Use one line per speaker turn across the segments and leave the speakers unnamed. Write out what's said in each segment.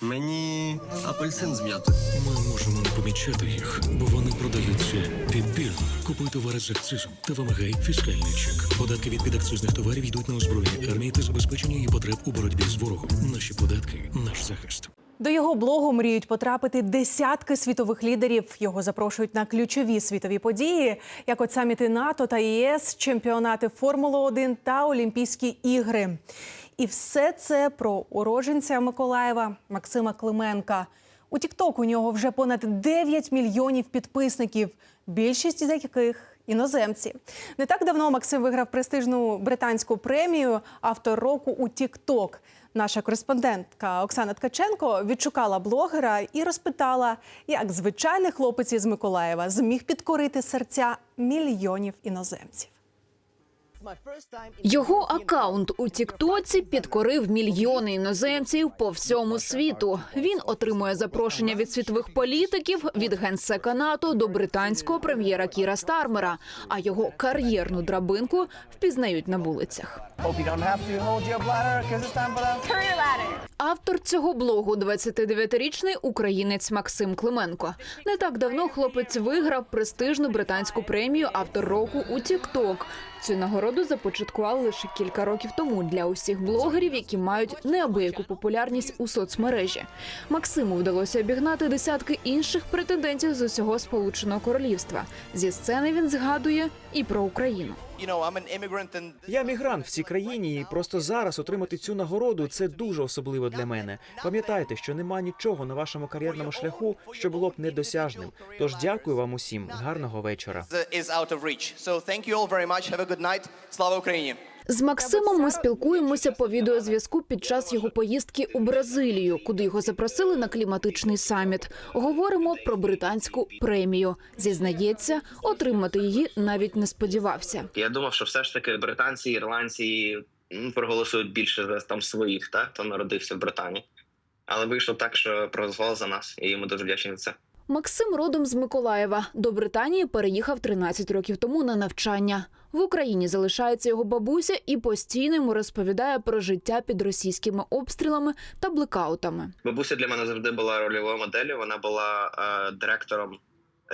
Мені апельсин з м'ятою.
Ми можемо не помічати їх, бо вони продаються підбірно. Купуй товари з акцизом та вимагай фіскальний чек. Податки від підакцизних товарів йдуть на озброєння армії та забезпечення її потреб у боротьбі з ворогом. Наші податки наш захист.
До його блогу мріють потрапити десятки світових лідерів. Його запрошують на ключові світові події, як от саміти НАТО та ЄС, чемпіонати Формули 1 та Олімпійські ігри. І все це про уроженця Миколаєва Максима Клименка. У Тікток у нього вже понад 9 мільйонів підписників, більшість із яких іноземці. Не так давно Максим виграв престижну британську премію автор року у Тікток. Наша кореспондентка Оксана Ткаченко відшукала блогера і розпитала, як звичайний хлопець із Миколаєва зміг підкорити серця мільйонів іноземців.
Його акаунт у Тіктоці підкорив мільйони іноземців по всьому світу. Він отримує запрошення від світових політиків від генсека НАТО до британського прем'єра Кіра Стармера. А його кар'єрну драбинку впізнають на вулицях. Автор цього блогу 29-річний українець Максим Клименко. Не так давно хлопець виграв престижну британську премію автор року у Тікток. Цю нагороду започаткували лише кілька років тому для усіх блогерів, які мають неабияку популярність у соцмережі. Максиму вдалося обігнати десятки інших претендентів з усього сполученого королівства. Зі сцени він згадує і про Україну.
Я мігрант в цій країні, і просто зараз отримати цю нагороду це дуже особливо для мене. Пам'ятайте, що нема нічого на вашому кар'єрному шляху, що було б недосяжним. Тож дякую вам усім. Гарного вечора.
Слава Україні!
З Максимом ми спілкуємося по відеозв'язку під час його поїздки у Бразилію, куди його запросили на кліматичний саміт. Говоримо про британську премію. Зізнається, отримати її навіть не сподівався.
Я думав, що все ж таки британці, ірландці проголосують більше за там своїх, та хто народився в Британії. Але вийшло так, що проголосували за нас, і ми дуже вдячні за це.
Максим родом з Миколаєва. До Британії переїхав 13 років тому на навчання. В Україні залишається його бабуся і постійно йому розповідає про життя під російськими обстрілами та блекаутами.
Бабуся для мене завжди була рольовою моделлю. Вона була е, директором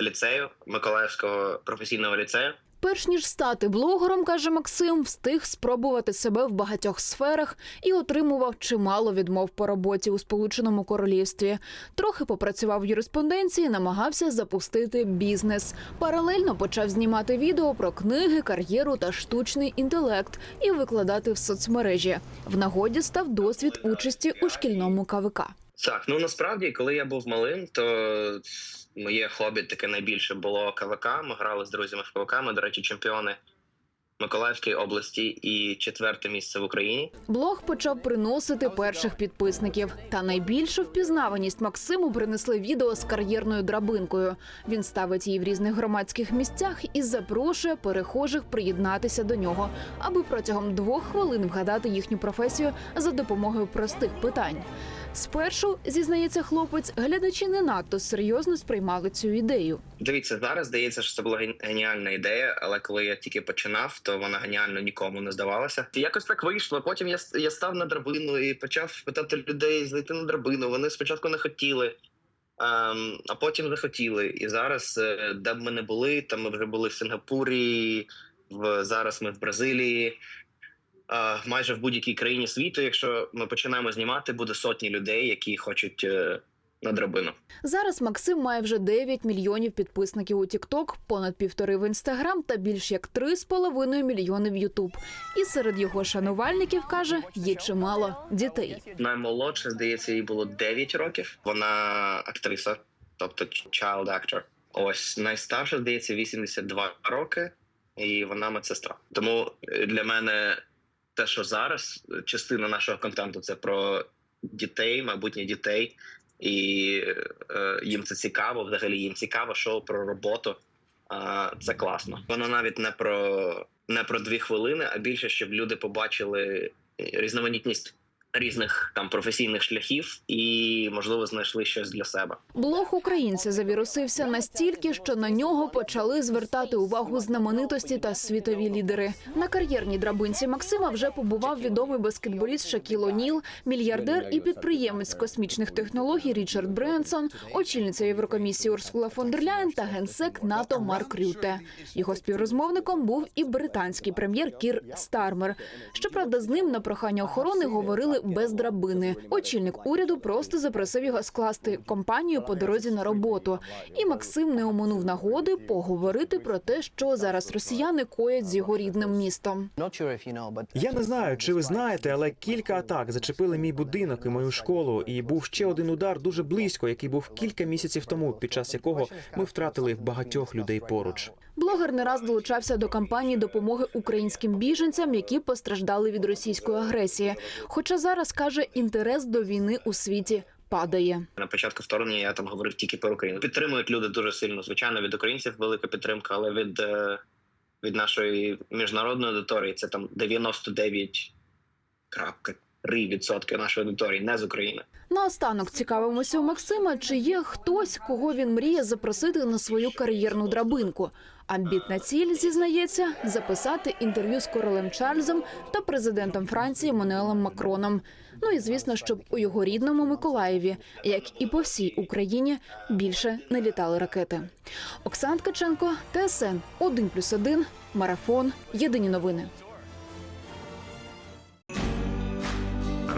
ліцею Миколаївського професійного ліцею.
Перш ніж стати блогером, каже Максим, встиг спробувати себе в багатьох сферах і отримував чимало відмов по роботі у Сполученому Королівстві. Трохи попрацював в юриспонденції, намагався запустити бізнес. Паралельно почав знімати відео про книги, кар'єру та штучний інтелект і викладати в соцмережі. В нагоді став досвід участі у шкільному КВК.
Так, ну насправді, коли я був малим, то моє хобі таке найбільше було КВК. Ми грали з друзями в КВК. Ми, до речі, чемпіони Миколаївської області і четверте місце в Україні.
Блог почав приносити перших підписників. Та найбільшу впізнаваність Максиму принесли відео з кар'єрною драбинкою. Він ставить її в різних громадських місцях і запрошує перехожих приєднатися до нього, аби протягом двох хвилин вгадати їхню професію за допомогою простих питань. Спершу зізнається хлопець, глядачі не надто серйозно сприймали цю ідею.
Дивіться, зараз здається, що це була ген- геніальна ідея, але коли я тільки починав, то вона геніально нікому не здавалася. Якось так вийшло. Потім я я став на драбину і почав питати людей зайти на драбину. Вони спочатку не хотіли, ем, а потім захотіли. І зараз, е, де б ми не були, там ми вже були в Сингапурі, в зараз ми в Бразилії. Майже в будь-якій країні світу, якщо ми починаємо знімати, буде сотні людей, які хочуть е, на драбину.
Зараз Максим має вже 9 мільйонів підписників у TikTok, понад півтори в Інстаграм та більш як 3,5 мільйони в Ютуб. І серед його шанувальників каже, є чимало дітей.
Наймолодше, здається, їй було 9 років. Вона актриса, тобто child actor. Ось найстарша, здається, 82 роки, і вона медсестра. Тому е, для мене те, що зараз е, частина нашого контенту, це про дітей, майбутнє дітей, і е, їм це цікаво. Взагалі їм цікаво шоу про роботу. А, це класно. Воно навіть не про не про дві хвилини, а більше, щоб люди побачили різноманітність різних там професійних шляхів і можливо знайшли щось для себе.
Блог українця завірусився настільки, що на нього почали звертати увагу знаменитості та світові лідери. На кар'єрній драбинці Максима вже побував відомий баскетболіст Шакіл О'Ніл, мільярдер і підприємець космічних технологій Річард Бренсон, очільниця Єврокомісії Урсула фон та генсек НАТО Марк Рюте. Його співрозмовником був і британський прем'єр Кір Стармер. Щоправда, з ним на прохання охорони говорили без драбини. Очільник уряду просто запросив його скласти компанію по дорозі на роботу. І Максим не оминув нагоди поговорити про те, що зараз росіяни коять з його рідним містом.
Я не знаю, чи ви знаєте, але кілька атак зачепили мій будинок і мою школу. І був ще один удар дуже близько, який був кілька місяців тому, під час якого ми втратили багатьох людей поруч.
Блогер не раз долучався до кампанії допомоги українським біженцям, які постраждали від російської агресії. Хоча зараз каже, інтерес до війни у світі падає.
На початку вторгнення я там говорив тільки про Україну. Підтримують люди дуже сильно. Звичайно, від українців велика підтримка, але від, е, від нашої міжнародної аудиторії це там 99,3% нашої аудиторії, не з України.
Наостанок цікавимося у Максима, чи є хтось, кого він мріє запросити на свою кар'єрну драбинку. Амбітна ціль зізнається записати інтерв'ю з королем Чарльзом та президентом Франції Еммануелем Макроном. Ну і звісно, щоб у його рідному Миколаєві, як і по всій Україні, більше не літали ракети. Оксана Ткаченко, ТСН 1+,1, Марафон. Єдині новини.